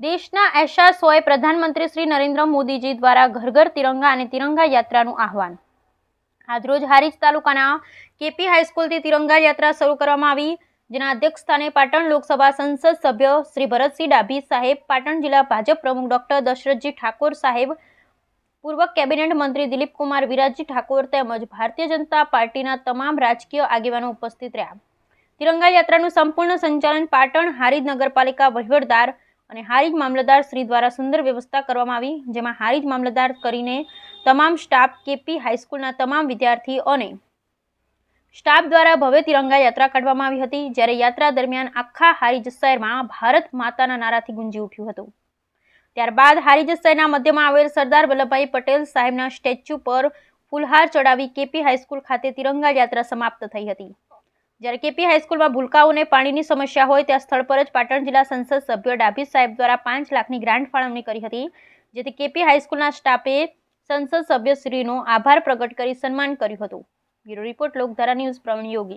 દેશના એશા સોએ પ્રધાનમંત્રી શ્રી નરેન્દ્ર મોદીજી દ્વારા ઘર ઘર તિરંગા અને તિરંગા યાત્રાનું આહવાન. આજરોજ હારીજ તાલુકાના કેપી હાઈસ્કૂલથી તિરંગા યાત્રા શરૂ કરવામાં આવી, જેના અધ્યક્ષ સ્થાને પાટણ લોકસભા સંસદ સભ્ય શ્રી ભરતસિંહ ડાભી સાહેબ, પાટણ જિલ્લા ભાજપ પ્રમુખ ડોક્ટર દશરથજી ઠાકોર સાહેબ, પૂર્વ કેબિનેટ મંત્રી દિલીપકુમાર વિરાજજી ઠાકોર તેમજ ભારતીય જનતા પાર્ટીના તમામ રાજકીય આગેવાનો ઉપસ્થિત રહ્યા. તિરંગા યાત્રાનું સંપૂર્ણ સંચાલન પાટણ હારીજ નગરપાલિકા વહીવટદાર અને હારીજ મામલતદાર શ્રી દ્વારા સુંદર વ્યવસ્થા કરવામાં આવી, જેમાં હારીજ મામલતદાર કરીને તમામ સ્ટાફ, કેપી હાઈસ્કૂલના તમામ વિદ્યાર્થી અને સ્ટાફ દ્વારા ભવ્ય તિરંગા યાત્રા કાઢવામાં આવી હતી, જ્યારે યાત્રા દરમિયાન આખા હારીજ શહેરમાં ભારત માતાના નારાથી ગુંજી ઉઠ્યું હતું. ત્યારબાદ હારીજ શહેરના મધ્યમાં આવેલ સરદાર વલ્લભભાઈ પટેલ સાહેબના સ્ટેચ્યુ પર ફૂલહાર ચડાવી કેપી હાઈસ્કૂલ ખાતે તિરંગા યાત્રા સમાપ્ત થઈ હતી. જ્યારે કેપી હાઈસ્કૂલમાં ભૂલકાઓને પાણીની સમસ્યા હોય ત્યાં સ્થળ પર જ પાટણ જિલ્લા સંસદ સભ્ય ડાભી સાહેબ દ્વારા પાંચ લાખની ગ્રાન્ટ ફાળવણી કરી હતી, જેથી કેપી હાઈસ્કૂલના સ્ટાફે સંસદ સભ્યશ્રીનો આભાર પ્રગટ કરી સન્માન કર્યું હતું. Bureau report Lokdhara news Pravin Yogi.